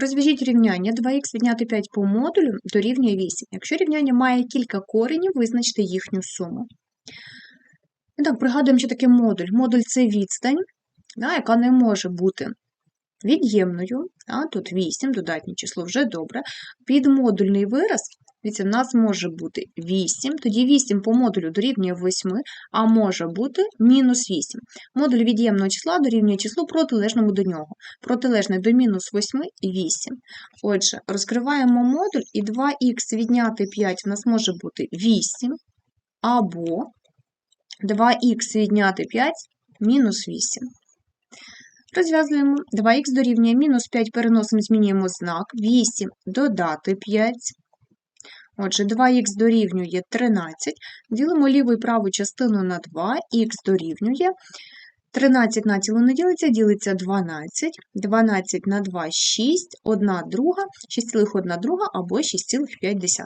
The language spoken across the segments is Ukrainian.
Розв'яжіть рівняння 2х відняти 5 по модулю дорівнює 8. Якщо рівняння має кілька коренів, визначте їхню суму. І так, пригадуємо, що таке модуль. Модуль це відстань, да, яка не може бути від'ємною. Да, тут 8, додатнє число вже добре. Підмодульний вираз, дивіться, в нас може бути 8, тоді 8 по модулю дорівнює 8, а може бути мінус 8. Модуль від'ємного числа дорівнює числу протилежному до нього. Протилежне до мінус 8 – 8. Отже, розкриваємо модуль, і 2х відняти 5 у нас може бути 8, або 2х відняти 5 мінус 8. Розв'язуємо 2х дорівнює мінус 5 переносимо, змінюємо знак, 8 додати 5. Отже, 2х дорівнює 13. Ділимо ліву і праву частину на 2, х дорівнює. 13 на цілу не ділиться, ділиться 12. 12 на 2 – 6, 1 друга, 6,1 друга або 6,5.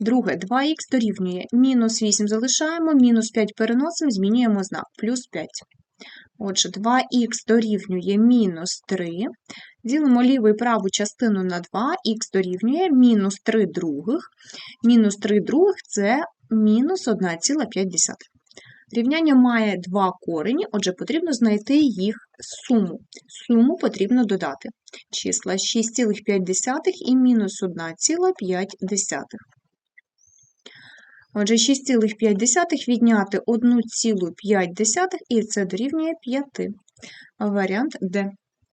Друге, 2х дорівнює мінус 8 залишаємо, мінус 5 переносимо, змінюємо знак, плюс 5. Отже, 2х дорівнює мінус 3. Ділимо ліву і праву частину на 2, х дорівнює мінус 3 других. Мінус 3 других – це мінус 1,5. Рівняння має два корені, отже, потрібно знайти їх суму. Суму потрібно додати. Числа 6,5 і мінус 1,5. Отже, 6,5 відняти 1,5 і це дорівнює 5. Варіант Д.